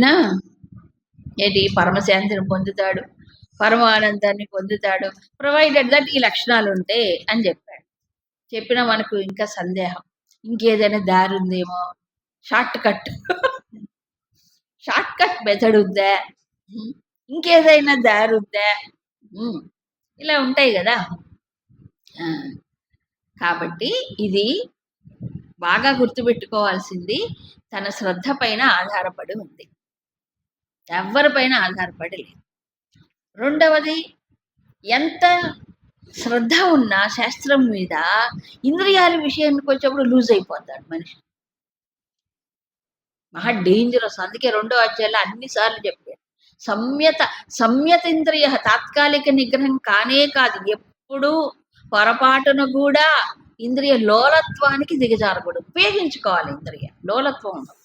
చెప్పినా ఏంటి? పరమశాంతిని పొందుతాడు పరమ ఆనందాన్ని పొందుతాడు ప్రొవైడెడ్ దట్ ఈ లక్షణాలు ఉంటే అని చెప్పాడు. చెప్పినా మనకు ఇంకా సందేహం. ఇంకేదైనా దారి ఉందేమో? Shortcut shortcut method ఉందా? ఇంకేదైనా దారి ఉందా? Hmm. ఇలా ఉంటాయి కదా. కాబట్టి ఇది బాగా గుర్తుపెట్టుకోవాల్సింది. తన శ్రద్ధ పైన ఆధారపడి ఉంది. ఎవరిపైన ఆధారపడి లేదు రెండవది ఎంత శ్రద్ధ ఉన్నా శాస్త్రం మీద ఇంద్రియాల విషయానికి వచ్చేప్పుడు లూజ్ అయిపోతాడు మనిషి. మహా డేంజరస్. అందుకే రెండో అధ్యాయంలో అన్నిసార్లు చెప్పారు సంయత సంయత ఇంద్రియ తాత్కాలిక నిగ్రహం కానే కాదు. ఎప్పుడు పొరపాటును కూడా ఇంద్రియ లోలత్వానికి దిగజారకూడదు. ఉపయోగించుకోవాలి ఇంద్రియ లోలత్వం ఉండదు.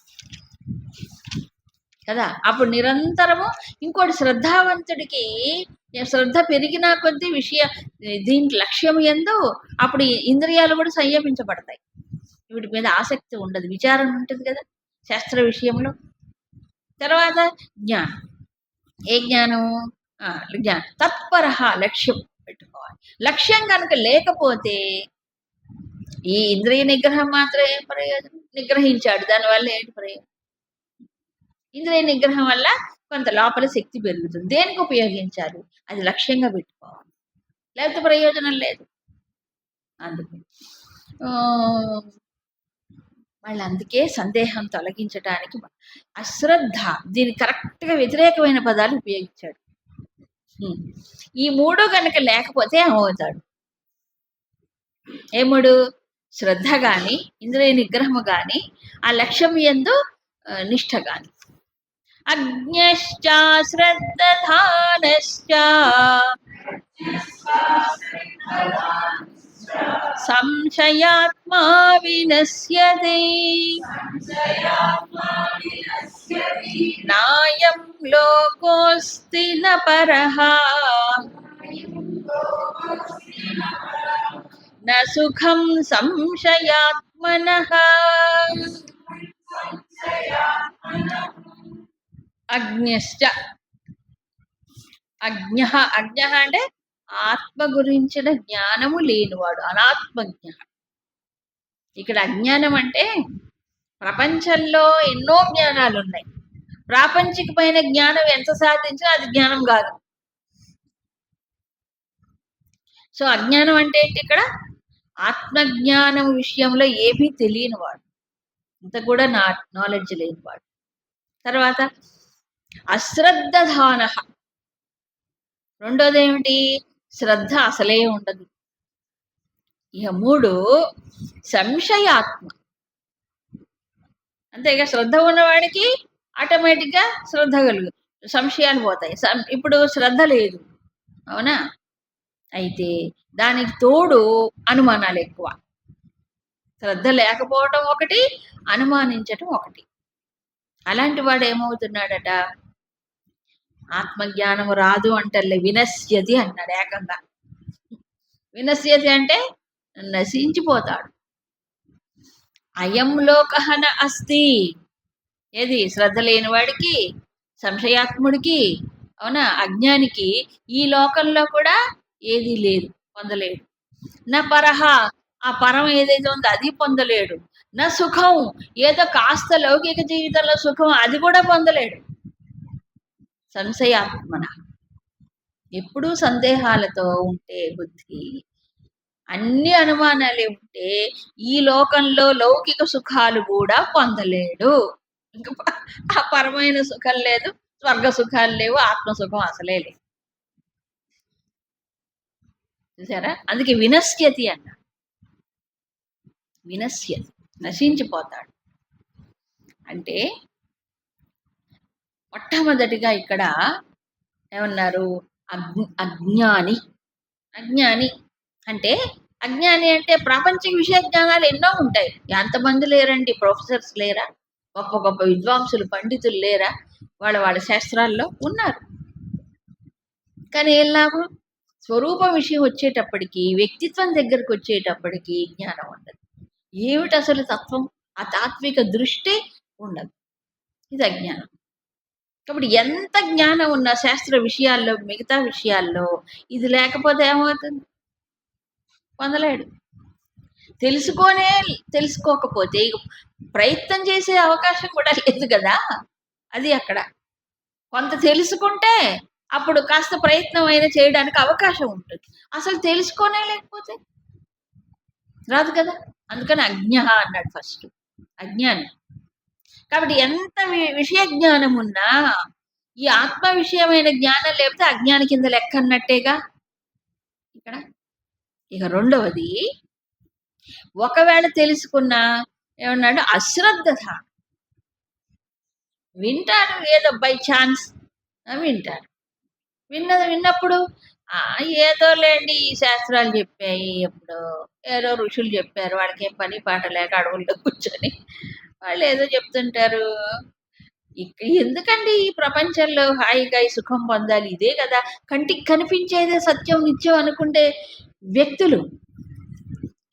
కదా? అప్పుడు నిరంతరము ఇంకోటి శ్రద్ధావంతుడికి శ్రద్ధ పెరిగినా కొద్దీ విషయ దీని లక్ష్యం ఎందు అప్పుడు ఇంద్రియాలు కూడా సంయమించబడతాయి. వీటి మీద ఆసక్తి ఉండదు. విచారం ఉంటుంది కదా? శాస్త్ర విషయంలో. తర్వాత జ్ఞానం. ఏ జ్ఞానము? జ్ఞానం. తత్పర లక్ష్యం పెట్టుకోవాలి. లక్ష్యం కనుక లేకపోతే ఈ ఇంద్రియ నిగ్రహం మాత్రం ఏం ప్రయోజనం? నిగ్రహించాడు. దానివల్ల ఏంటి ప్రయోజనం? ఇంద్రియ నిగ్రహం వల్ల కొంత లోపల శక్తి పెరుగుతుంది. దేనికి ఉపయోగించాలి అది లక్ష్యంగా పెట్టుకోవాలి. లేకపోతే ప్రయోజనం లేదు. అందుకు. ఆ, మళ్ళీ అందుకే సందేహం తొలగించడానికి అశ్రద్ధ దీని కరెక్ట్గా వ్యతిరేకమైన పదాలు ఉపయోగించాడు. ఈ మూడు కనుక లేకపోతే ఏమవుతాడు? ఏ మూడు శ్రద్ధ కానీ ఇంద్రియ నిగ్రహము కానీ ఆ లక్ష్యం ఎందు నిష్ఠ గాని. అజ్ఞశ్చ శ్రద్ధానశ్చ సంశయాత్మా వినశ్యతి నాయం లోకోస్తి న పరః న సుఖం సంశయాత్మనః అజ్ఞశ్చ. అజ్ఞ అజ్ఞ అంటే ఆత్మ గురించిన జ్ఞానము లేనివాడు అనాత్మజ్ఞ. ఇక్కడ అజ్ఞానం అంటే ప్రపంచంలో ఎన్నో జ్ఞానాలు ఉన్నాయి ప్రాపంచికమైన జ్ఞానం ఎంత సాధించినా అది జ్ఞానం కాదు. సో అజ్ఞానం అంటే ఏంటి ఇక్కడ? ఆత్మజ్ఞానం విషయంలో ఏమీ తెలియనివాడు. ఇంత కూడా నా నాలెడ్జ్ లేనివాడు. తర్వాత అశ్రద్ధధాన. రెండోది ఏమిటి శ్రద్ధ అసలే ఉండదు. ఇక మూడు సంశయాత్మ. అంతేగా శ్రద్ధ ఉన్నవాడికి ఆటోమేటిక్గా శ్రద్ధ కలుగు సంశయాలు పోతాయి. సం- ఇప్పుడు శ్రద్ధ లేదు. అవునా? అయితే దానికి తోడు అనుమానాలు ఎక్కువ. శ్రద్ధ లేకపోవటం ఒకటి అనుమానించటం ఒకటి. అలాంటి వాడు ఏమవుతున్నాడట? ఆత్మజ్ఞానం రాదు అంటలే వినశ్యతి అన్నాడు ఏకంగా. వినశ్యతి అంటే నశించిపోతాడు. అయం లోకహన అస్తి ఏది? శ్రద్ధ లేని వాడికి సంశయాత్ముడికి అవునా? అజ్ఞానికి ఈ లోకంలో కూడా ఏది లేదు పొందలేడు. నా పరహ ఆ పరం ఏదైతే ఉందో అది పొందలేడు. నా సుఖం ఏదో కాస్త లౌకిక జీవితంలో సుఖం అది కూడా పొందలేడు. సంశయాత్మన. ఎప్పుడూ సందేహాలతో ఉంటే బుద్ధి అన్ని అనుమానాలే ఉంటే ఈ లోకంలో లౌకిక సుఖాలు కూడా పొందలేడు. ఇంకా ఆ పరమైన సుఖం లేదు స్వర్గ సుఖాలు లేవు ఆత్మ సుఖం అసలే లేదు. చూసారా? అందుకే వినశ్యతి అన్న. వినశ్యతి. నశించిపోతాడు. అంటే మొట్టమొదటిగా ఇక్కడ ఏమన్నారు? అజ్ఞాని. అజ్ఞాని అంటే అజ్ఞాని అంటే ప్రాపంచిక విషయ జ్ఞానాలు ఎన్నో ఉంటాయి. ఎంతమంది లేరండి? ప్రొఫెసర్స్ లేరా? గొప్ప గొప్ప విద్వాంసులు పండితులు లేరా? వాళ్ళ వాళ్ళ శాస్త్రాల్లో ఉన్నారు. కానీ ఏం లాభం? స్వరూప విషయం వచ్చేటప్పటికి వ్యక్తిత్వం దగ్గరకు వచ్చేటప్పటికి జ్ఞానం ఉండదు. ఏమిటి అసలు తత్వం? ఆ తాత్విక దృష్టి ఉండదు. ఇది అజ్ఞానం. కాబట్టి ఎంత జ్ఞానం ఉన్న శాస్త్ర విషయాల్లో మిగతా విషయాల్లో ఇది లేకపోతే ఏమవుతుంది? పొందలేడు. తెలుసుకోనే తెలుసుకోకపోతే ప్రయత్నం చేసే అవకాశం కూడా లేదు కదా? అది అక్కడ. కొంత తెలుసుకుంటే అప్పుడు కాస్త ప్రయత్నం అయినా చేయడానికి అవకాశం ఉంటుంది. అసలు తెలుసుకోనే లేకపోతే రాదు కదా? అందుకని అజ్ఞ అన్నాడు ఫస్ట్. అజ్ఞాని. కాబట్టి ఎంత వి- విషయ జ్ఞానం ఉన్నా ఈ ఆత్మ విషయమైన జ్ఞానం లేకపోతే అజ్ఞాన కింద లెక్క అన్నట్టేగా? ఇక్కడ. ఇక రెండవది ఒకవేళ తెలుసుకున్నా ఏమన్నాడు? అశ్రద్ధ వింటారు ఏదో బై ఛాన్స్. వింటారు. విన్నది విన్నప్పుడు ఆ, ఏదో లేండి ఈ శాస్త్రాలు చెప్పాయి ఎప్పుడు ఏదో ఋషులు చెప్పారు వాడికి ఏం పని పాట లేక అడవుల్లో కూర్చొని. వాళ్ళు ఏదో చెప్తుంటారు. ఎందుకండి ఈ ప్రపంచంలో హాయిగా ఈ సుఖం పొందాలి? ఇదే కదా. కంటికి కనిపించేదే సత్యం నిత్యం అనుకుంటే వ్యక్తులు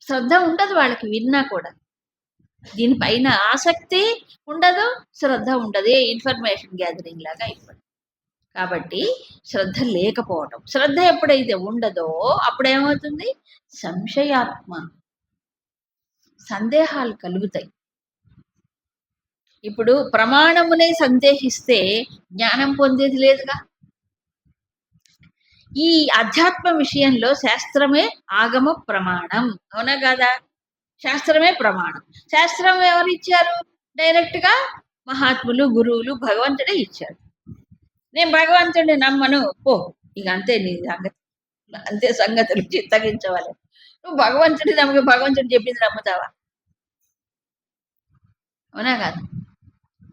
శ్రద్ధ ఉండదు వాళ్ళకి విన్నా కూడా. దీనిపైన ఆసక్తి ఉండదు శ్రద్ధ ఉండదు. ఏ ఇన్ఫర్మేషన్ గ్యాదరింగ్ లాగా అయిపోతుంది కాబట్టి శ్రద్ధ లేకపోవటం. శ్రద్ధ ఎప్పుడైతే ఉండదో అప్పుడేమవుతుంది? సంశయాత్మ సందేహాలు కలుగుతాయి. ఇప్పుడు ప్రమాణమునే సందేహిస్తే జ్ఞానం పొందేది లేదుగా? ఈ అధ్యాత్మ విషయంలో శాస్త్రమే ఆగమ ప్రమాణం. అవునా కదా? శాస్త్రమే ప్రమాణం. శాస్త్రం ఎవరు ఇచ్చారు? డైరెక్ట్గా మహాత్ములు గురువులు భగవంతుడే ఇచ్చారు. నేను భగవంతుడిని నమ్మను. పో ఇక అంతే నీ సంగతి. అంతే సంగతులు చిత్తగించవాలి నువ్వు భగవంతుడి నమ్మకి భగవంతుడు చెప్పింది నమ్ముతావా? అవునా కాదు?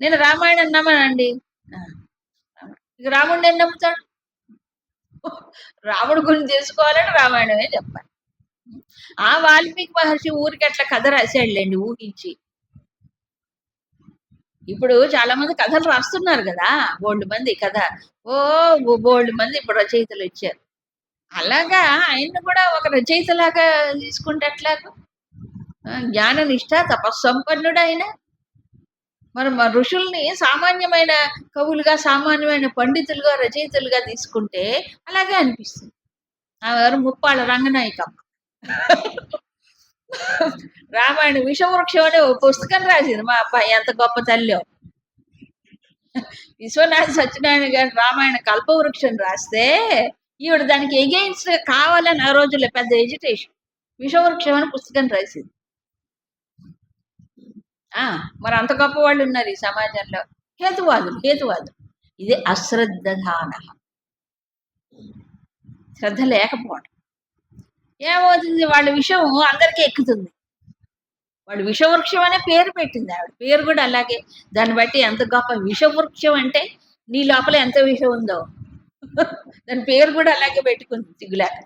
నేను రామాయణం నమ్మనండి. ఇక రాముడిని ఏం నమ్ముతాడు? రాముడి గురించి తెలుసుకోవాలంటే రామాయణమే చెప్పాలి. ఆ వాల్మీకి మహర్షి ఊరికి అట్లా కథ రాశాడులేండి ఊహించి. ఇప్పుడు చాలా మంది కథలు రాస్తున్నారు కదా బోల్డ్ మంది కథ. ఓ బోల్డ్ మంది ఇప్పుడు రచయితలు వచ్చారు. అలాగా ఆయన కూడా ఒక రచయితలాగా తీసుకుంటే ఎట్లాగా? ఆ, జ్ఞాననిష్ట తపస్సంపన్నుడు ఆయన మరి మా ఋషుల్ని సామాన్యమైన కవులుగా సామాన్యమైన పండితులుగా రచయితలుగా తీసుకుంటే అలాగే అనిపిస్తుంది. ఆమె ముప్పాళ్ళ రంగనాయకమ్మ. రామాయణ విషవృక్షం అనే ఒక పుస్తకం రాసింది మా అబ్బాయి. ఎంత గొప్ప తల్లి విశ్వనాథ సత్యనారాయణ గారి రామాయణ కల్పవృక్షం రాస్తే ఈవిడ దానికి ఎగెయిన్స్ట్ కావాలని ఆ రోజుల్లో పెద్ద ఎడ్యుటేషన్ విషవృక్షం అని పుస్తకం రాసింది. మరి అంత గొప్ప వాళ్ళు ఉన్నారు ఈ సమాజంలో. హేతువాదులు హేతువాదులు. ఇది అశ్రద్ధాన శ్రద్ధ లేకపోవడం. ఏమవుతుంది? వాళ్ళ విషయం అందరికీ ఎక్కుతుంది. వాళ్ళు విషవృక్షం అనే పేరు పెట్టింది ఆవిడ. పేరు కూడా అలాగే. దాన్ని బట్టి ఎంత గొప్ప విషవృక్షం అంటే నీ లోపల ఎంత విషం ఉందో. దాని పేరు కూడా అలాగే పెట్టుకుంది సిగ్గులేక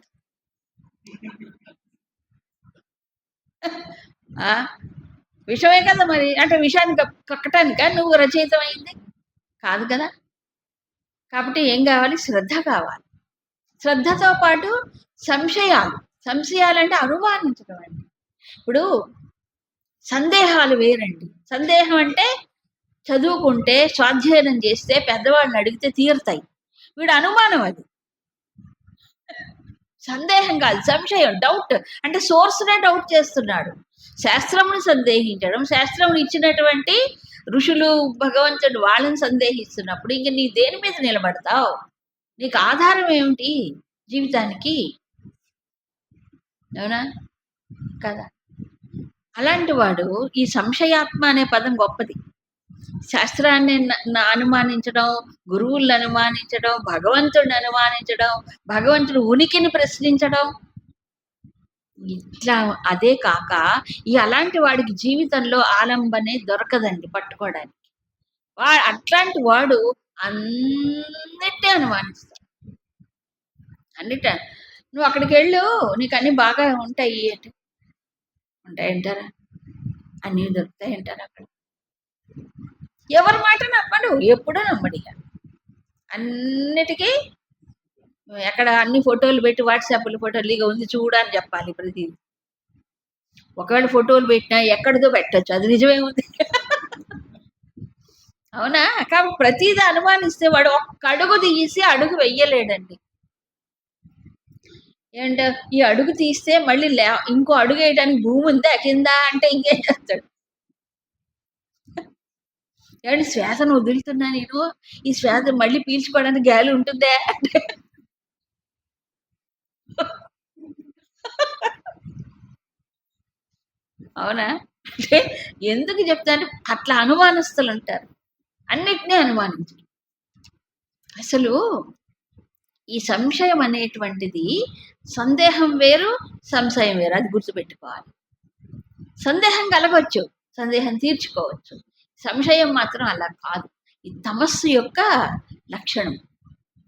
విషమే కదా మరి. అంటే విషయాన్ని కక్కటానికా? నువ్వు రచయితమైంది కాదు కదా. కాబట్టి ఏం కావాలి? శ్రద్ధ కావాలి. శ్రద్ధతో పాటు సంశయాలు. సంశయాలంటే అనుమానించడం అండి. ఇప్పుడు సందేహాలు వేరండి. సందేహం అంటే చదువుకుంటే స్వాధ్యయనం చేస్తే పెద్దవాళ్ళని అడిగితే తీరుతాయి. వీడు అనుమానం అది. సందేహం కాదు సంశయం డౌట్. అంటే సోర్స్నే డౌట్ చేస్తున్నాడు. శాస్త్రమును సందేహించడం. శాస్త్రమును ఇచ్చినటువంటి ఋషులు భగవంతుడు వాళ్ళని సందేహిస్తున్నప్పుడు ఇంక నీ దేని మీద నిలబడతావు? నీకు ఆధారం ఏమిటి జీవితానికి? అవునా? కదా. అలాంటి వాడు ఈ సంశయాత్మ అనే పదం గొప్పది. శాస్త్రాన్ని న- అనుమానించడం గురువులను అనుమానించడం భగవంతుడిని అనుమానించడం భగవంతుడు ఉనికిని ప్రశ్నించడం ఇట్లా అదే కాక ఈ అలాంటి వాడికి జీవితంలో ఆలంబనే దొరకదండి పట్టుకోవడానికి. వా అట్లాంటి వాడు అన్నిటి అనుమానిస్తాడు. అన్నిట నువ్వు అక్కడికి వెళ్ళు నీకు అన్ని బాగా ఉంటాయి అంటే ఉంటాయంటారా అన్నీ దొరుకుతాయంటారా అక్కడ? ఎవరి మాట నమ్మడు ఎప్పుడూ నమ్మడు ఇక అన్నిటికీ ఎక్కడ అన్ని ఫోటోలు పెట్టి వాట్సాప్లో ఫోటోలు ఇక ఉంది చూడని చెప్పాలి ప్రతిదీ ఒకవేళ ఫోటోలు పెట్టినా ఎక్కడిదో పెట్టచ్చు. అది నిజమే ఉంది. అవునా? కాబట్టి ప్రతిదీ అనుమానిస్తే వాడు ఒక్క అడుగు తీసి అడుగు వెయ్యలేడండి అండ్ ఈ అడుగు తీస్తే మళ్ళీ లే ఇంకో అడుగు వేయడానికి భూమి ఉందా? కింద అంటే ఇంకేం చేస్తాడు? ఏమండి శ్వాసను వదులుతున్నా నేను? ఈ శ్వాస మళ్ళీ పీల్చుకోవడానికి గాలి ఉంటుందే? అంటే అవునా? అంటే ఎందుకు చెప్తా అంటే అట్లా అనుమానస్తులు ఉంటారు. అన్నిటినీ అనుమానించరు. అసలు ఈ సంశయం అనేటువంటిది సందేహం వేరు సంశయం వేరు. అది గుర్తుపెట్టుకోవాలి. సందేహం కలగవచ్చు సందేహం తీర్చుకోవచ్చు. సంశయం మాత్రం అలా కాదు. ఈ తమస్సు యొక్క లక్షణం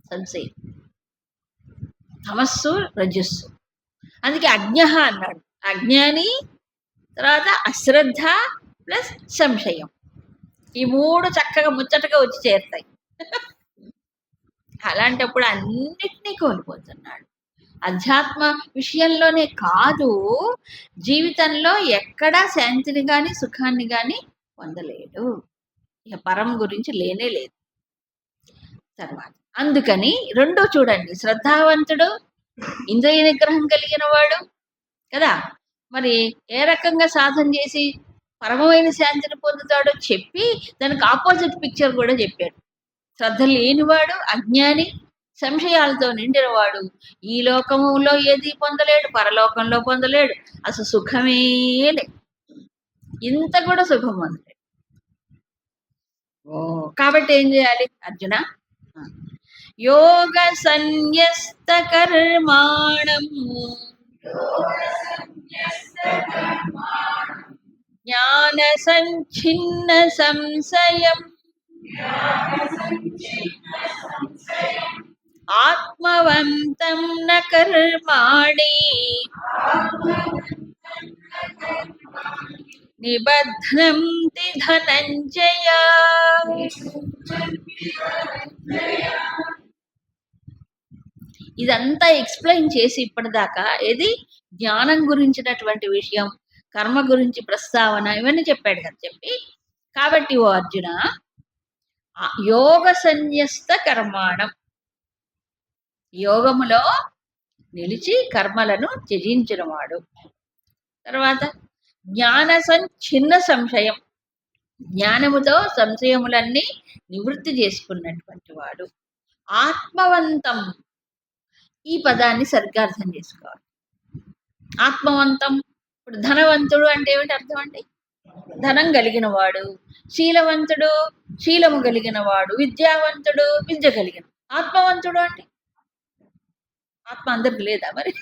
సంశయం. తమస్సు రజస్సు. అందుకే అజ్ఞ అన్నాడు. అజ్ఞాని తర్వాత అశ్రద్ధ ప్లస్ సంశయం. ఈ మూడు చక్కగా ముచ్చటగా వచ్చి చేరుతాయి. అలాంటప్పుడు అన్నిటినీ కోల్పోతున్నాడు. అధ్యాత్మ విషయంలోనే కాదు జీవితంలో ఎక్కడా శాంతిని కానీ సుఖాన్ని కానీ పొందలేడు. ఇక పరం గురించి లేనే లేదు. తర్వాత అందుకని రెండో చూడండి శ్రద్ధావంతుడు ఇంద్రియ నిగ్రహం కలిగిన వాడు కదా? మరి ఏ రకంగా సాధన చేసి పరమమైన శాంతిని పొందుతాడో చెప్పి దానికి ఆపోజిట్ పిక్చర్ కూడా చెప్పాడు. శ్రద్ధ లేనివాడు అజ్ఞాని సంశయాలతో నిండినవాడు. ఈ లోకములో ఏది పొందలేడు పరలోకంలో పొందలేడు. అసలు సుఖమే లే. ఇంత కూడా సుఖం పొందలేడు. ఓ కాబట్టి ఏం చేయాలి అర్జున? యోగ సన్యస్త కర్మాణం జ్ఞాన సంఛిన్న సంశయం ఆత్మవంతం న కర్మాణి నిబధ్నం తి ధనంజయ ఇదంతా ఎక్స్ప్లెయిన్ చేసి ఇప్పటిదాకా ఏది? జ్ఞానం గురించినటువంటి విషయం కర్మ గురించి ప్రస్తావన ఇవన్నీ చెప్పాడు కదా చెప్పి. కాబట్టి ఓ అర్జున యోగ సన్యస్త కర్మాణం. యోగములో నిలిచి కర్మలను త్యజించినవాడు. తర్వాత జ్ఞాన చిన్న సంశయం. జ్ఞానముతో సంశయములన్నీ నివృత్తి చేసుకున్నటువంటి వాడు. ఆత్మవంతం ఈ పదాన్ని సరిగ్గా అర్థం చేసుకోవాలి. ఆత్మవంతం ఇప్పుడు ధనవంతుడు అంటే ఏమిటి అర్థం అండి? ధనం కలిగిన వాడు శీలవంతుడు శీలము కలిగిన వాడు విద్యావంతుడు విద్య కలిగిన ఆత్మవంతుడు అంటే ఆత్మ అందరికి లేదా మరి?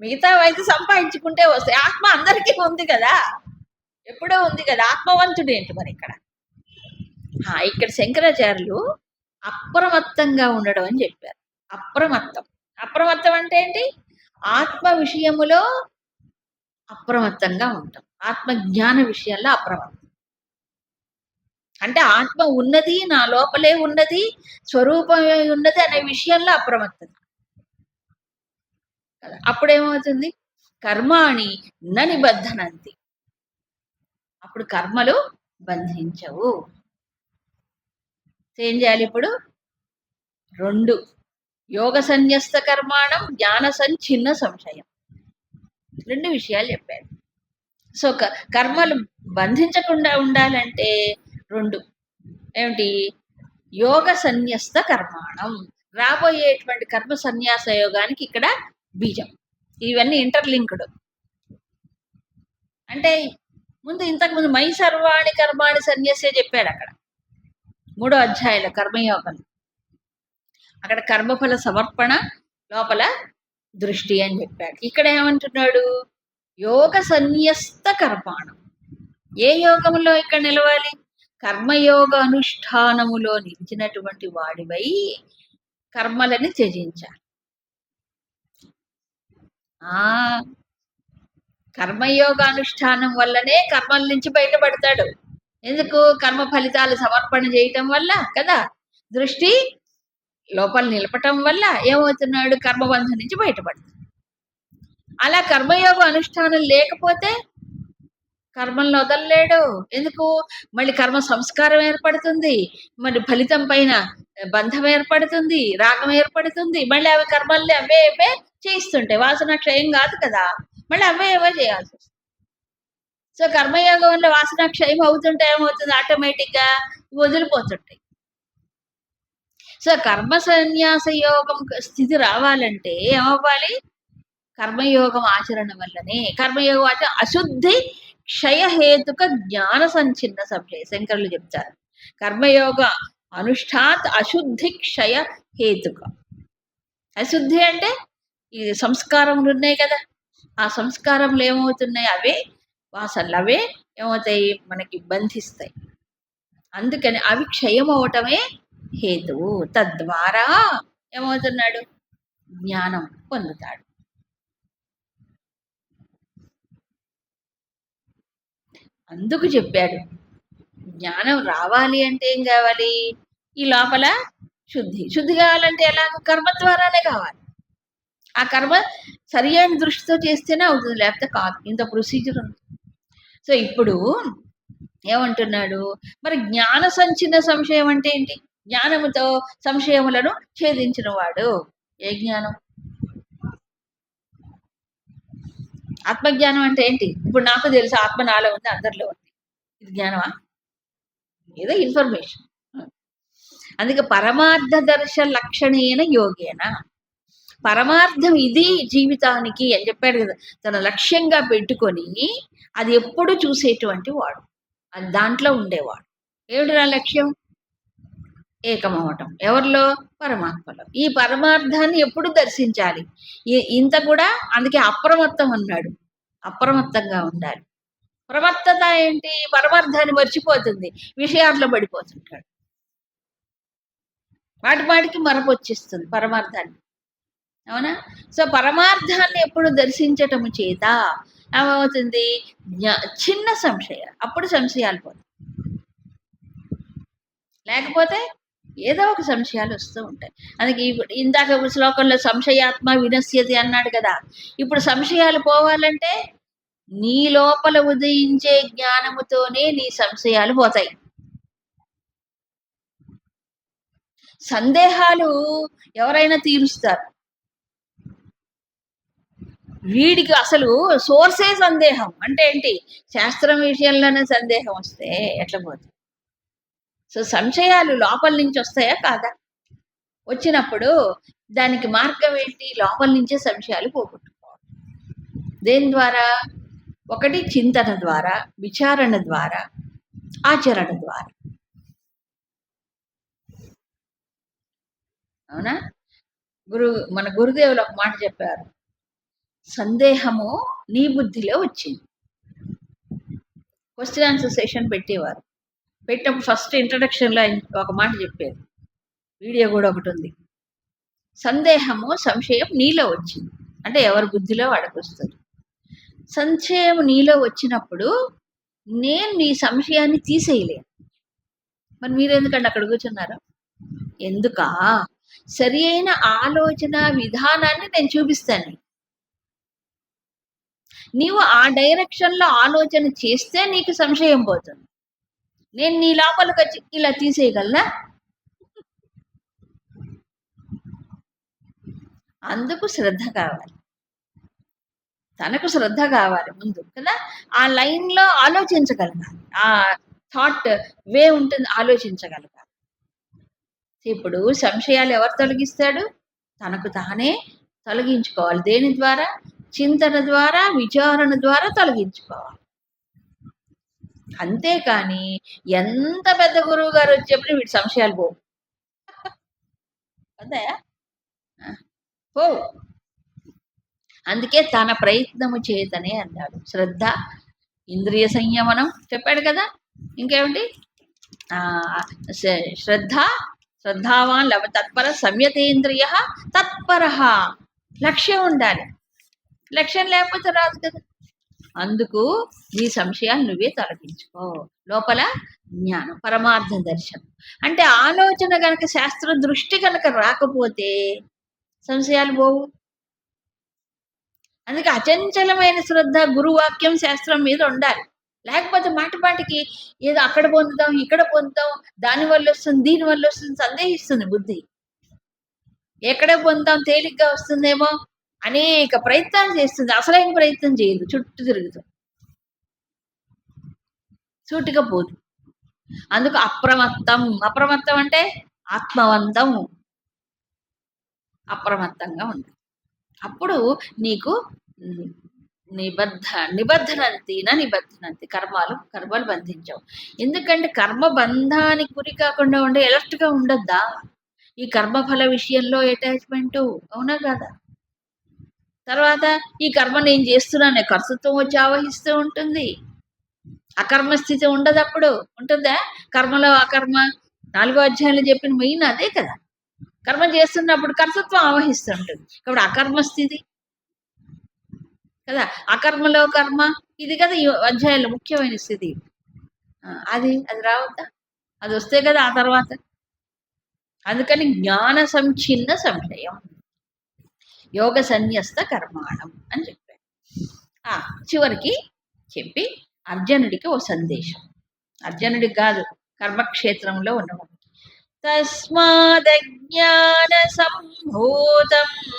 మిగతా అయితే సంపాదించుకుంటే వస్తాయి. ఆత్మ అందరికీ ఉంది కదా? ఎప్పుడో ఉంది కదా? ఆత్మవంతుడు ఏంటి మరి ఇక్కడ? ఆ, ఇక్కడ శంకరాచార్యులు అప్రమత్తంగా ఉండడం అని చెప్పారు. అప్రమత్తం. అప్రమత్తం అంటే ఏంటి? ఆత్మ విషయములో అప్రమత్తంగా ఉంటాం. ఆత్మ జ్ఞాన విషయాల్లో అప్రమత్తం. అంటే ఆత్మ ఉన్నది నా లోపలే ఉన్నది స్వరూపమే ఉన్నది అనే విషయంలో అప్రమత్తం. కదా అప్పుడేమవుతుంది? కర్మాణి న నిబద్ధనంతి. అప్పుడు కర్మలు బంధించవు. ఏం చేయాలి ఇప్పుడు? రెండు యోగ సన్యస్త కర్మాణం జ్ఞాన సంచిన్న సంశయం. రెండు విషయాలు చెప్పాడు సో క- కర్మలు బంధించకుండా ఉండాలంటే రెండు. ఏమిటి? యోగ సన్యస్త కర్మాణం రాబోయేటువంటి కర్మ సన్యాస యోగానికి ఇక్కడ బీజం. ఇవన్నీ ఇంటర్లింక్డ్. అంటే ముందు ఇంతకు ముందు మై సర్వాణి కర్మాణి సన్యాసే చెప్పాడు అక్కడ. మూడో అధ్యాయుల కర్మయోగం. అక్కడ కర్మఫల సమర్పణ లోపల దృష్టి అని చెప్పాడు. ఇక్కడ ఏమంటున్నాడు? యోగ సన్యస్త కర్మాణం. ఏ యోగములో ఇక్కడ నిలవాలి? కర్మయోగ అనుష్ఠానములో నిలిచినటువంటి వాడివై కర్మలని త్యజించాలి. ఆ కర్మయోగ అనుష్ఠానం వల్లనే కర్మల నుంచి బయటపడతాడు. ఎందుకు? కర్మ ఫలితాలు సమర్పణ చేయటం వల్ల కదా. దృష్టి లోపల నిలపటం వల్ల ఏమవుతున్నాడు? కర్మబంధం నుంచి బయటపడతాడు. అలా కర్మయోగ అనుష్ఠానం లేకపోతే కర్మలను వదలలేడు. ఎందుకు? మళ్ళీ కర్మ సంస్కారం ఏర్పడుతుంది. మరి ఫలితం పైన బంధం ఏర్పడుతుంది. రాగం ఏర్పడుతుంది. మళ్ళీ అవి కర్మల్ని అవే అవే చేయిస్తుంటాయి. వాసన క్షయం కాదు కదా? మళ్ళీ అవే అవే చేయాల్సి వస్తుంది. సో కర్మయోగం వల్ల వాసన క్షయం అవుతుంటే ఏమవుతుంది? ఆటోమేటిక్గా వదిలిపోతుంటాయి. సో కర్మ సన్యాస యోగం స్థితి రావాలంటే ఏమవ్వాలి? కర్మయోగం ఆచరణ వల్లనే. కర్మయోగం ఆచరణ అశుద్ధి క్షయహేతుక జ్ఞాన సంచిన్న సంశయ శంకరులు చెప్తారు. కర్మయోగ అనుష్ఠాత్ అశుద్ధి క్షయ హేతుక. అశుద్ధి అంటే ఈ సంస్కారములు ఉన్నాయి కదా. ఆ సంస్కారములు ఏమవుతున్నాయి? అవే వాసనలు అవే ఏమవుతాయి? మనకి బంధిస్తాయి అందుకని అవి క్షయం అవటమే హేతువు తద్వారా ఏమవుతున్నాడు? జ్ఞానం పొందుతాడు. అందుకు చెప్పాడు. జ్ఞానం రావాలి అంటే ఏం కావాలి? ఈ లోపల శుద్ధి. శుద్ధి కావాలంటే ఎలా కర్మ ద్వారానే కావాలి. ఆ కర్మ సరి అయిన దృష్టితో చేస్తేనే అవుతుంది లేకపోతే కాదు. ఇంత ప్రొసీజర్ ఉంది. సో ఇప్పుడు ఏమంటున్నాడు? మరి జ్ఞాన సంచిన సంశయం అంటే ఏంటి? జ్ఞానముతో సంశయములను ఛేదించినవాడు. ఏ జ్ఞానం? ఆత్మజ్ఞానం అంటే ఏంటి? ఇప్పుడు నాకు తెలుసు ఆత్మ నాలో ఉంది అందరిలో ఉంది. ఇది జ్ఞానమా? ఏదో ఇన్ఫర్మేషన్ అందుకే పరమార్థ దర్శ లక్షణేన యోగేన. పరమార్థం ఇది జీవితానికి అని చెప్పాడు కదా. తన లక్ష్యంగా పెట్టుకొని అది ఎప్పుడు చూసేటువంటి వాడు. అది దాంట్లో ఉండేవాడు. ఏమిటి నా లక్ష్యం? ఏకమవటం. ఎవరిలో? పరమాత్మలో. ఈ పరమార్థాన్ని ఎప్పుడు దర్శించాలి? ఇంత కూడా అందుకే అప్రమత్తం అన్నాడు. అప్రమత్తంగా ఉండాలి. ప్రమత్తత ఏంటి? పరమార్థాన్ని మర్చిపోతుంది. విషయాల్లో పడిపోతుంటాడు. వాటి వాటికి మరపు వచ్చేస్తుంది పరమార్థాన్ని. అవునా? సో పరమార్థాన్ని ఎప్పుడు దర్శించటము చేత ఏమవుతుంది? జ్ఞా- చిన్న సంశయ అప్పుడు సంశయాలు పోతాయి. లేకపోతే ఏదో ఒక సంశయాలు వస్తూ ఉంటాయి. అందుకే ఇప్పుడు ఇందాక శ్లోకంలో సంశయాత్మ వినశ్యతి అన్నాడు కదా. ఇప్పుడు సంశయాలు పోవాలంటే నీ లోపల ఉదయించే జ్ఞానముతోనే నీ సంశయాలు పోతాయి. సందేహాలు ఎవరైనా తీరుస్తారు. వీడికి అసలు సోర్సే సందేహం. అంటే ఏంటి? శాస్త్రం విషయంలోనే సందేహం వస్తే ఎట్లా పోతుంది సో సంశయాలు లోపల నుంచి వస్తాయా కాదా? వచ్చినప్పుడు దానికి మార్గం ఏంటి? లోపల నుంచే సంశయాలు పోగొట్టుకోవాలి దేని ద్వారా? ఒకటి చింతన ద్వారా విచారణ ద్వారా ఆచరణ ద్వారా. అవునా? గురు మన గురుదేవులు ఒక మాట చెప్పారు. సందేహము నీ బుద్ధిలో వచ్చింది. క్వశ్చన్ ఆన్సర్ సెషన్ పెట్టేవారు. పెట్టినప్పుడు ఫస్ట్ ఇంట్రడక్షన్లో ఆయన ఒక మాట చెప్పారు. వీడియో కూడా ఒకటి ఉంది. సందేహము సంశయం నీలో వచ్చింది. అంటే ఎవరి బుద్ధిలో వాడికి వస్తుంది. సంశయం నీలో వచ్చినప్పుడు నేను నీ సంశయాన్ని తీసేయలేను. మరి మీరు ఎందుకంటే అక్కడ కూర్చున్నారు? ఎందుకా? సరి అయిన ఆలోచన విధానాన్ని నేను చూపిస్తాను. నీవు ఆ డైరెక్షన్లో ఆలోచన చేస్తే నీకు సంశయం పోతుంది. నేను నీ లోపలికి వచ్చి ఇలా తీసేయగలనా? అందుకు శ్రద్ధ కావాలి. తనకు శ్రద్ధ కావాలి ముందు కదా? ఆ లైన్లో ఆలోచించగలగాలి. ఆ థాట్ వే ఉంటుంది ఆలోచించగలగాలి. ఇప్పుడు సంశయాలు ఎవరు తొలగిస్తాడు? తనకు తానే తొలగించుకోవాలి. దేని ద్వారా? చింతన ద్వారా విచారణ ద్వారా తొలగించుకోవాలి. అంతేకాని ఎంత పెద్ద గురువు గారు వచ్చేప్పుడు వీటి సంశయాలు పోవు. అదే పో అందుకే తన ప్రయత్నము చేతనే అన్నాడు. శ్రద్ధ ఇంద్రియ సంయమనం చెప్పాడు కదా? ఇంకేమిటి? ఆ శ- శ్రద్ధ శ్రద్ధావాన్ లవ తత్పర సంయతేంద్రియ తత్పర. లక్ష్యం ఉండాలి. లక్ష్యం లేకపోతే రాదు కదా? అందుకు నీ సంశయాలు నువ్వే తొలగించుకో. లోపల జ్ఞానం పరమార్థ దర్శనం. అంటే ఆలోచన గనక శాస్త్ర దృష్టి కనుక రాకపోతే సంశయాలు పోవు. అందుకే అచంచలమైన శ్రద్ధ గురువాక్యం శాస్త్రం మీద ఉండాలి. లేకపోతే మాటి మాటికి ఏదో అక్కడ పొందుతాం ఇక్కడ పొందుతాం దాని వల్ల వస్తుంది దీని వల్ల వస్తుంది సందేహిస్తుంది బుద్ధి. ఎక్కడ పొందుతాం తేలిగ్గా వస్తుందేమో అనేక ప్రయత్నాలు చేస్తుంది. అసలైన ప్రయత్నం చేయదు. చుట్టూ తిరుగుతుంది సూటిగా పోదు. అందుకు అప్రమత్తం. అప్రమత్తం అంటే ఆత్మవంతం. అప్రమత్తంగా ఉండాలి అప్పుడు నీకు నిబద్ధ నిబద్ధనంతి నా నిబద్ధనంతి. కర్మాలు కర్మలు బంధించవు. ఎందుకంటే కర్మ బంధానికి గురి కాకుండా ఉండే ఎలర్ట్గా ఉండద్దా? ఈ కర్మఫల విషయంలో అటాచ్మెంటు అవునా కదా? తర్వాత ఈ కర్మ నేను చేస్తున్నానే కర్తృత్వం వచ్చి ఆవహిస్తూ ఉంటుంది. అకర్మ స్థితి ఉండదు అప్పుడు. ఉంటుందా? కర్మలో అకర్మ. నాలుగో అధ్యాయంలో చెప్పిన మెయిన్ అదే కదా. కర్మ చేస్తున్నప్పుడు కర్తృత్వం ఆవహిస్తుంటుంది కాబట్టి అకర్మ స్థితి. కదా? అకర్మలో కర్మ. ఇది కదా ఈ అధ్యాయంలో ముఖ్యమైన స్థితి. అది అది రావద్దా? అది వస్తే కదా ఆ తర్వాత. అందుకని జ్ఞాన సంచిన్న సంశయం. యోగ సన్యస్త కర్మాణం అని చెప్పారు. ఆ, చివరికి చెప్పి అర్జునుడికి ఓ సందేశం. అర్జునుడికి కాదు కర్మక్షేత్రంలో ఉన్నవాడు. తస్మాదజ్ఞాన సంభూతం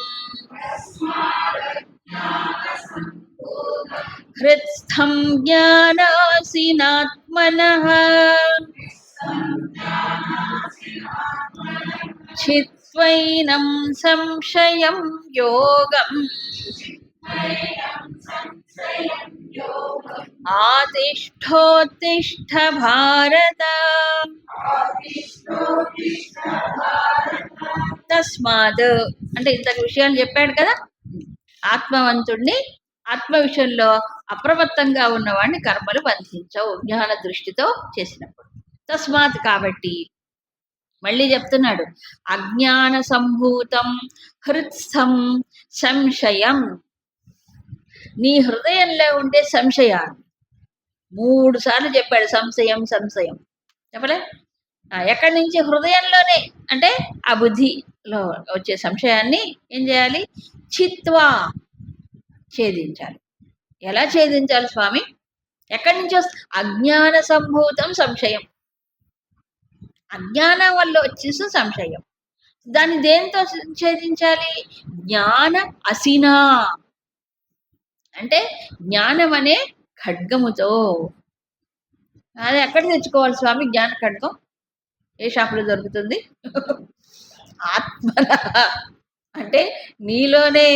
హృత్స్థం జ్ఞానాసినాత్మనః. చిత్వైనం సంశయం. యోగం. ఆతిష్టోత్తిష్ట భారత. తస్మాత్. అంటే ఇంత విషయాలు చెప్పాడు కదా? ఆత్మవంతుడిని ఆత్మ విషయంలో అప్రమత్తంగా ఉన్నవాడిని కర్మలు బంధించవు జ్ఞాన దృష్టితో చేసినప్పుడు. తస్మాత్ కాబట్టి మళ్ళీ చెప్తున్నాడు. అజ్ఞాన సంభూతం హృత్స్థం సంశయం. నీ హృదయంలో ఉండే సంశయాలు. మూడు సార్లు చెప్పాడు సంశయం సంశయం. చెప్పలే? ఎక్కడి నుంచి? హృదయంలోనే. అంటే ఆ బుద్ధిలో వచ్చే సంశయాన్ని ఏం చేయాలి? చిత్వా ఛేదించాలి. ఎలా ఛేదించాలి స్వామి? ఎక్కడి నుంచి వస్తుంది అజ్ఞాన సంభూతం సంశయం. అజ్ఞానం వల్ల వచ్చేసిన సంశయం. దాన్ని దేంతో ఛేదించాలి? జ్ఞాన అసినా. అంటే జ్ఞానం అనే ఖడ్గముతో. అది ఎక్కడ తెచ్చుకోవాలి స్వామి? జ్ఞాన ఖడ్గం? ఏ షాపులో దొరుకుతుంది? ఆత్మ అంటే నీలోనే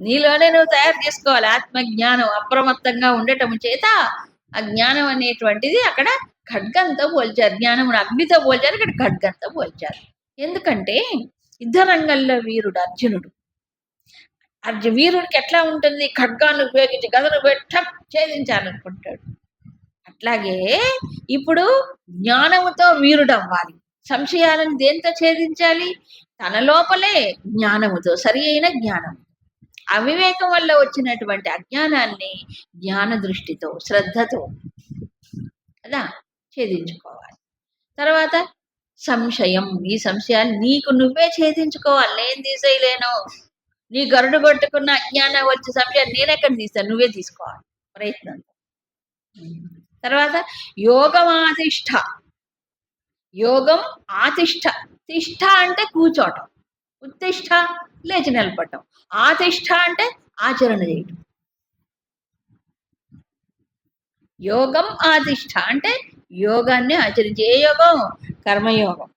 నీలోనే నువ్వు తయారు చేసుకోవాలి. ఆత్మ జ్ఞానం అప్రమత్తంగా ఉండటం చేత ఆ జ్ఞానం అనేటువంటిది అక్కడ ఖడ్గంతో పోల్చారు. జ్ఞానమును అగ్నితో పోల్చారు ఇక్కడ ఖడ్గంతో పోల్చారు. ఎందుకంటే యుద్ధ రంగంలో వీరుడు అర్జునుడు. అర్జు వీరుడికి ఎట్లా ఉంటుంది? ఖడ్గాన్ని ఉపయోగించి గదను పెట్ట ఛేదించాలనుకుంటాడు. అట్లాగే ఇప్పుడు జ్ఞానముతో వీరుడు అవ్వాలి సంశయాలను దేంతో ఛేదించాలి? తన లోపలే జ్ఞానముతో సరి అయిన జ్ఞానం అవివేకం వల్ల వచ్చినటువంటి అజ్ఞానాన్ని జ్ఞాన దృష్టితో శ్రద్ధతో. కదా? ఛేదించుకోవాలి. తర్వాత సంశయం. ఈ సంశయాన్ని నీకు నువ్వే ఛేదించుకోవాలి. నేను తీసేయలేను. నీ గరుడు కొట్టుకున్న అజ్ఞానం వచ్చే సంశయం నేనెక్కడ తీస్తాను? నువ్వే తీసుకోవాలి. ప్రయత్నం. తర్వాత యోగమాతిష్ట యోగం ఆతిష్ట. తిష్ట అంటే కూర్చోటం ఉత్తిష్ట లేచి నిలబడటం. ఆతిష్ట అంటే ఆచరణ చేయటం. యోగం ఆతిష్ట అంటే యోగాన్ని ఆచరించే. ఏ యోగం? కర్మయోగం.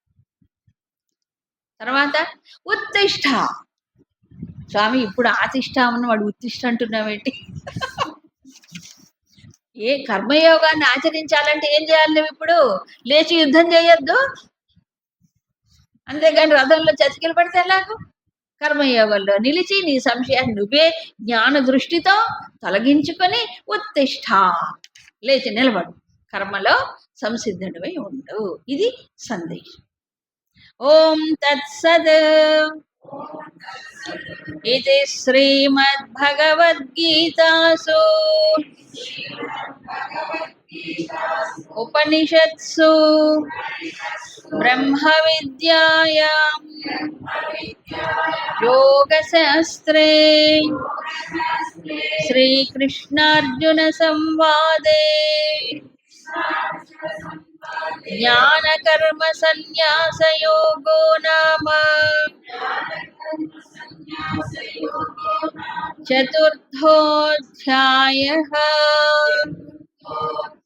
తర్వాత ఉత్తిష్ట. స్వామి ఇప్పుడు ఆతిష్ట వాడు ఉత్తిష్ట అంటున్నావేంటి? ఏ కర్మయోగాన్ని ఆచరించాలంటే ఏం చేయాలి నువ్వు ఇప్పుడు? లేచి యుద్ధం చేయొద్దు. అంతేగాని రథంలో చతికిలు పడితే ఎలాగో? కర్మయోగంలో నిలిచి నీ సంశయాన్ని నువ్వే జ్ఞాన దృష్టితో తొలగించుకొని ఉత్తిష్ట. లేచి నిలబడు. కర్మలో సంసిద్ధుడివై ఉండు ఇది సందేశం ఓం తత్సద్ ఇది శ్రీమద్భగవద్గీతాసు ఉపనిషత్సు బ్రహ్మ విద్యాయాం యోగశాస్త్రే श्रीकृष्णार्जुनसंवादे ज्ञान कर्म संन्यास योगो नाम। चतुर्थोऽध्यायः। Oh